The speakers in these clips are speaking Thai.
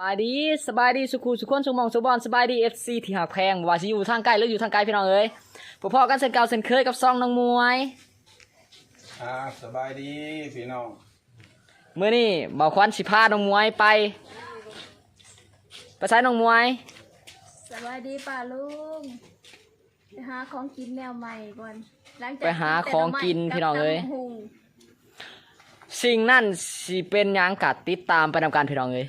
สบายดีสบายดีสุขุสุขคนสุขมองสุบอลสบายดีเอฟซีที่หักแพงบ่ว่าสิอยู่ทางไกลหรืออยู่ทางไกลพี่น้องเอ้ยพวกพ่อกันเส้นเก่าเส้นเคยกับซองน้องมวยครับสบายดีพี่น้องมื้อนี้บ่าวควันสิพาน้องมวยไปไปใช้น้องมวยสวัสดีป่าลุงไปหาของกินแนวใหม่ก่อนหลังจากไปหาของกินพี่น้องเอ้ยกับตำบักหุ่งสิ่งนั่นสิเป็นหยังกัดติดตามไปนำการพี่น้องเอ้ย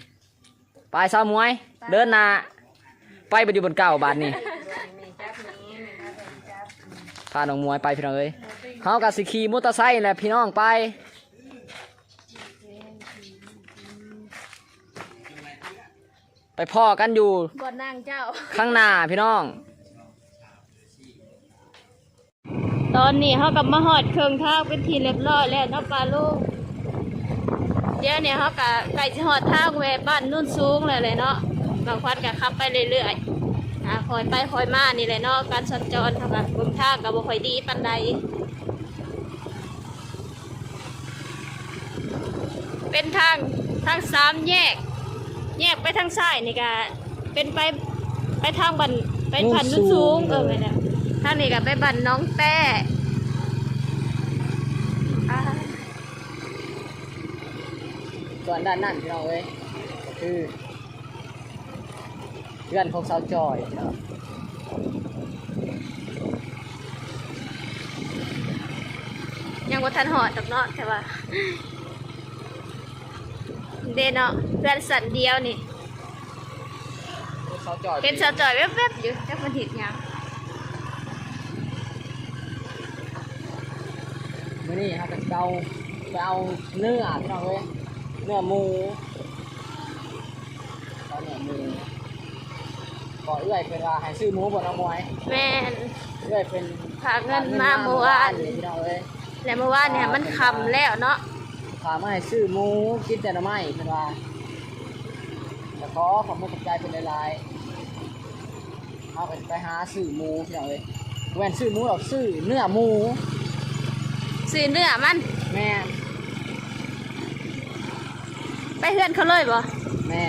ไปสาวมวย เดินหน้าไปไปอยู่บนเก้าบาทนี่พาน้องมวยไปพี่น้องเอ้ยเขากับสิขี่มอเตอร์ไซค์แหละพี่น้องไปไปพ่อกันอยู่บอนนางเจ้า ข้างหน้าพี่น้อง ตอนนี้เขากับมาหอดเครื่องทางเป็นทีเรียบร้อยแล้วเนาะป่าลุง เดี๋ยวเนี่ยเขากับไก่จะหอดท่างแวบ้านนุ่นสูงเลยเลยเนาะบางควันกับขับไปเรื่อยๆอ่าคอยไปคอยมานี่เลยเนาะการสัญจรทากับเบิ่งทางกับบ่คอยดีปันใดเป็นทางทางสามแยก แยกไปทางซ้ายนี่ก็เป็นไปไปทางบันไปพันนุ่นสูงเออไม่ได้ทางนี้ก็ไปบันน้องแต้อ่า ส่วนด้านนั่นพี่น้องเอ้ยก็คือเพื่อนของสาวจอยครับยังว่าทันหอดดอกเนาะแต่ว่า เดเนาะเพื่อนสันเดียวนี่ สาวจอยเห็นสาวจอยแวบๆอยู่จักมันเห็นหยังมื่อนี้ครับจะเอาไปเอาเนื้อพี่น้องเอ้ย เนื้อหมูเอาเนื้อหมูก่อเอื้อยเป็นว่าให้ซื้อหมูบ่น้องมวยแม่นเอื้อยเป็นฝากเงินมาเมื่อวานนี่พี่น้องเอ้ยและเมื่อวานเนี่ยมันคำแล้วเนาะพามาให้ซื้อหมูกินแต่ละไม้เป็นว่าแต่ขอขอบคุณขอบใจเป็นหลายๆเอาไปไปหาซื้อหมูพี่น้องเอ้ยแว่นซื้อหมูหรอกซื้อเนื้อหมูซื้อเนื้อมัน แม่ ไปเฮือนเขาเลยบ่แม่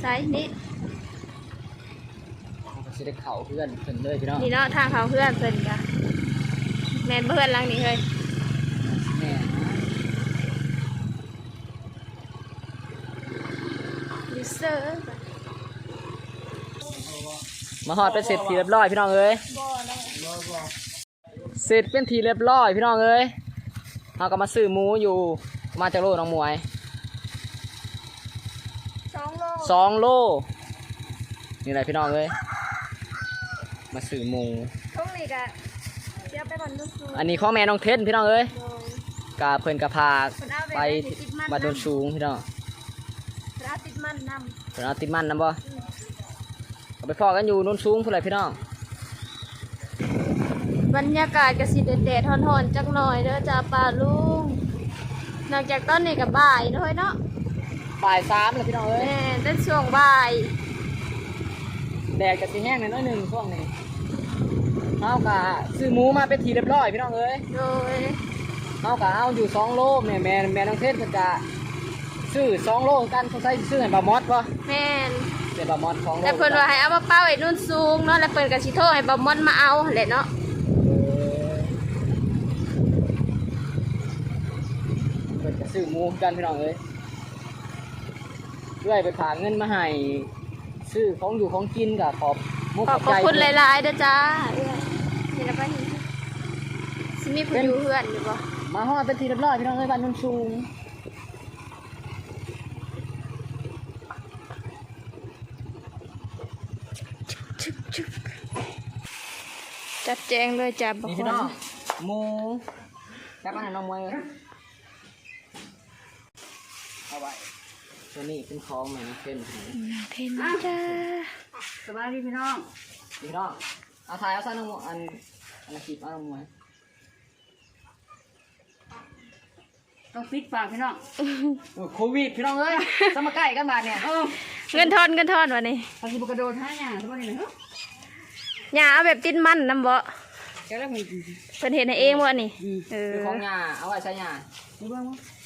ไซส์นี้เขาก็สิได้เข่าเพื่อนเพิ่นเลยพี่น้องนี่เนาะทางเขาเพื่อนเพิ่นจ้ะแม่นบ่เพื่อนหลังนี้เฮ้ยแม่ลิเซอร์มาหอดเป็นเสร็จทีเรียบร้อยพี่น้องเอ้ยเสร็จเป็นทีเรียบร้อยพี่น้องเอ้ย เราก็มาซื้อหมูอยู่มาจากโลน้องหมวยสองโลสองโลนี่แหละพี่น้องเอ้ยมาซื้อหมูทุ่งนี่กะเดี๋ยวไปก่อนนุ่นสูงอันนี้ข้อแม่น้องเทนพี่น้องเอ้ยโดยกาเพิ่นกระพาเพิ่นเอาไปไปติดมันมาโดนสูงพี่น้องร้านติดมันนเพิ่นเอาติดมันนำบ่เอาไปพอกันอยู่โนนสูงพุ่นเลยพี่น้องำ บรรยากาศกะสิเด็ดๆทอนๆจักหน่อยเด้อจ้าป่าลุงนอกจากต้นนี้กับบ่ายด้วยเนาะบ่ายสามเลยพี่น้องเอ้ยแม่เป็นช่วงบ่ายแดดกับสีแห้งหน่อยหนึ่งช่วงนี้เอากะซื้อหมูมาเป็นทีเรียบร้อยพี่น้องเอ้ยโดยเอากะเอาอยู่สองโลแม่แม่แม่น้องเทศเพิ่นกะซื้อสองโลกันเขาใส่ซื้อให้บามอสป่ะแม่นเป็นบามอสสองโลแต่เพิ่นว่าให้เอามาเป้าไอ้นุ่นสูงเนาะแล้วเพิ่นก็สิโทรให้บ่มอนมาเอาแหละเนาะ เพิ่น จะซื้อหมูกันพี่น้องเอ้ยเพื่อให้ไปฝากเงินมาให้ซื้อของอยู่ของกินกับขอบมุกขอบใจคุณหลายๆเด้อจ้าเอ้ยนี่ละไปนี่สิมีผู้อยู่เพื่อนอยู่บ่มาฮอดเป็นทีเรียบร้อยพี่น้องเอ้ยบ้านนุ่นสูงจัดแจงเลยจ้าบ่นี่คพี่นน้องหมูจับมาให้น้องมวยเอ้ยเอาไว้ ตัวนี้เป็นของแม่น้องเทนพี่น้องเพนจ้าสบายดีพี่น้องพี่น้องเอาถ่ายเอาใส่น้องมวยอันอันละคลิปเอาน้องมวยต้องปิดปากพี่น้องโอ้ยโควิดพี่น้องเอ้ยสมาใกล้กันบาดเนี่ยเออเงินทอนเงินทอนวันนี้ทางที่บกระโดดท่าอย่างสบายดีเลยเฮ้ยอย่าเอาแบบติดมันนำบ่แกแล้วมีเพิ่นเห็นให้เองบ่นี่เออคือของยาเอาไว้ใช้ยาดูบ้างมั้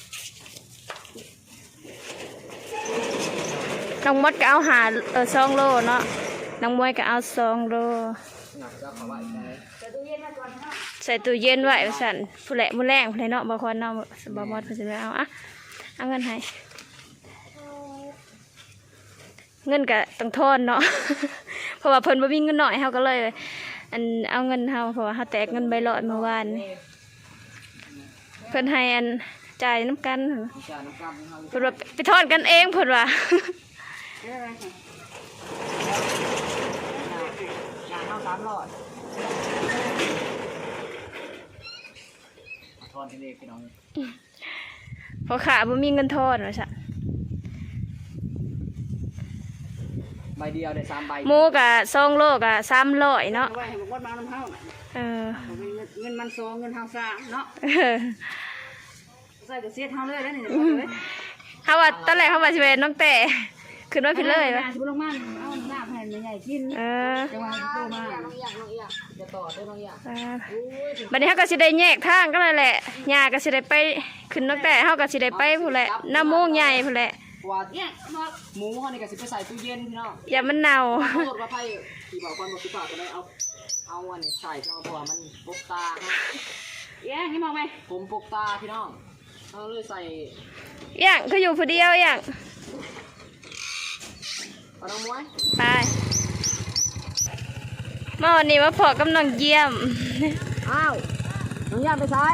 น้องมดก็เอาหาเออสองโลเนาะน้องมวยก็เอาสองโลหนักก็เขาว่าอีกแล้วใส่ตู้เย็นไว้สั่นผู้แหละมื้แรงผู้ใดเนาะบ่ควรเนาะบ่มดเพิ่นสิไปเอาอะเอาเงินให้เงินก็ต้องทอนเนาะ เพราะว่าเพิ่นบ่มีเงินหน้อยเฮาก็เลย อันเอาเงินเฮาเพราะว่าเฮาแตกเงินใบลอยเมื่อวานเพิ่นให้อันจ่ายน้ำกันเขาเพิ่นว่าไปทอนกันเองเพิ่นว่า เรื่องอะไรค่ะงานเข้าสามรอดทอนกันเองพี่น้องเพราะขาบ่มีเงินทอนว่าซั่นใบเดียวได้สามใบหมูก็2โลก็300เนาะเอาไว้ให้บอกว่ามาน้ำเฮาน่ะเออเอาเงินเงินมันซองเงินเฮาซ่าเนาะเออใส่กระเสียดเฮาเลยแล้วนี่เลยเฮาว่าตอนแรกเฮาว่าสิไปน้องแต่ ขึ้นมาพี่เลยว่วะสิบ่ลงมาเอาหน้าแผ่นใหญ่ๆกินเออจังหวะโตมาน้องอยากน้องอยากจะต่อด้วยน้องอยากเออบัดนี้เฮาก็สิได้แยกทางกันแล้วแหละย่าก็สิได้ไปขึ้นน้องแต่เฮาก็สิได้ไปผู้นแหละน้ำมูกใหญ่ผู้นแหละว่าเนี่ยบอกหมูเขานี่ก็สิไปใส่ตู้เย็นพี่น้องอย่ามันเน่าขอโทษว่าไพ่ที่บอกความบอกสุภาพก็ได้เอาเอาอันนี้ใส่เพราะว่ามันปกตาฮะแย่ให้มองไปผมปกตาพี่น้องเอาเลยใส่อย่างคืออยู่ผู้เดียวอย่าง เอาน้องมวย ไปมาวันนี้มาพอกับน้องเยี่ยม อ้าว น้องอยากไปใส่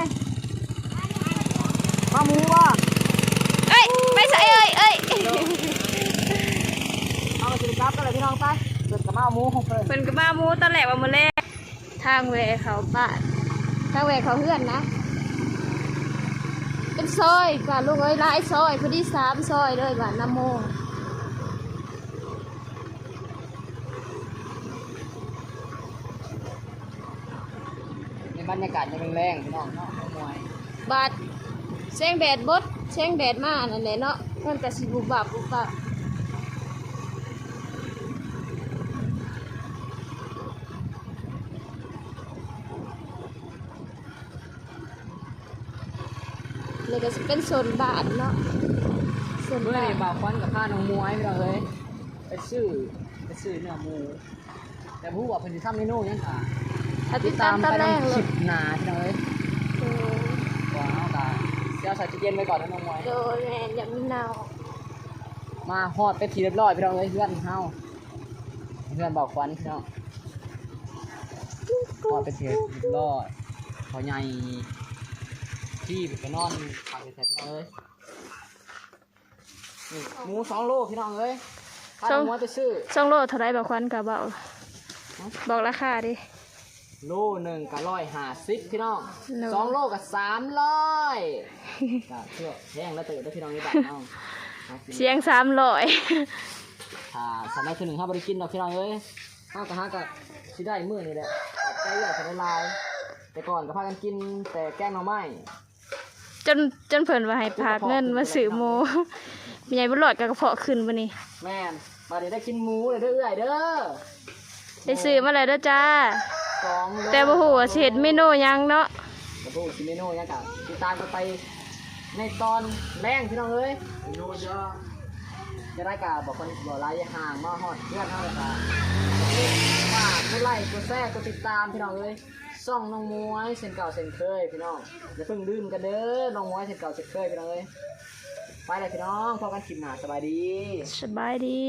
มาหมูว่ะเอ้ย ไปใส่เอ้ยเอ้ยเอาไปสิริครับก็เลยพี่น้องไปเกิดกับมาเอาหมูของเพิ่นเพิ่นก็มาหมูตอนแรกว่ามื้อแรกทางเวเขาบ้านทางเวเขาเฮือนนะเป็นซอยบ้านลูกเอ้ยหลายซอยพอดีสามซอยเลยบ้านน้ำโมง ใน บรรยากาศยังแรงๆพี่น้องเนาะน้องมวยบาดแสงแดดบดแสงแดดมานั่นแหละเนาะมันก็สิบุบบับบุบบับเลยก็สิเป็นโซนบ้านเนาะโซนเมื่อบ้านี้นบ่าวควันกับข้าน้องมวยพี่น้องเอ้ยไปซื้อไปซื้อเนื้อหมู แต่ผู้ว่าเพิ่นสิทำเมนูหยังอะ ถ้าติดตามตอนแรกไปเลคลิยปหนาพี่น้องเอ้ยเออว้าวตาเดี๋ยวใส่ตู้เย็นไว้ก่อนนะน้องมวยโดยแม่นอย่ามีเนามาฮอดไปทีเรียบร้อยพี่น้องเอ้ยเพื่อนเฮาเพื่อนบอกควันพี่น้องฮอดไปทีเรียบร้อยขอใหญ่ที่ไปนอนพักแต่พี่น้องเอ้ยนี่หมูสองโลพี่น้องเอ้ยถ้าน้องมวยไปซื้อช่องโลเท่าไรบอกควันกับเบาบอกราคาดิ โลหนึ่งกับร้อยห้าสิบพี่น้องโล สองโลกับสามร้อยก็เชื่อแพงแล้วตื่นได้อพี่น้องนี่บ้านน้องหากิน เสียงสามร้อย ถ้าสมัยคือหนึ่งห้าบริกินเราพี่น้องเอ้ยห้ากับห้ากับที่ได้มื้อนี่แหละขอบใจอยากจะได้ลาย แต่ก่อนก็พากันกินแต่แกงหน่อไม้จนจนเพิ่นว่าให้พากเงินมาซื้อหมูมีใหญ่บุญหลอดกับกระเพาะขึ้นบ่นี่แม่นมาเดี๋ยวได้กินหมูเลยเด้อเอื้อยเด้อได้ซื้อมาแล้วเด้อจ้า สองโลแต่บ่ฮู้ว่าสิเฮ็ดเมนูหยังเนาะกระพูซิเมโน่ยังกับติดตามกันไปในตอนแรงพี่น้องเอ้ยเมนูเยอะจะได้กับบอกคนบอกลายห่างมาฮอดเพื่อนเท่าไหร่ครับฝากกดไลค์กดแชร์กดติดตามพี่น้องเอ้ยซ่องน้องมวยเส้นเก่าเส้นเคยพี่น้องอย่าเพิ่งลืมกันเด้อน้องมวยเส้นเก่าเส้นเคยพี่น้องเอ้ยไปเลยพี่น้องพบกันคลิปหน้าสบายดี สบายดี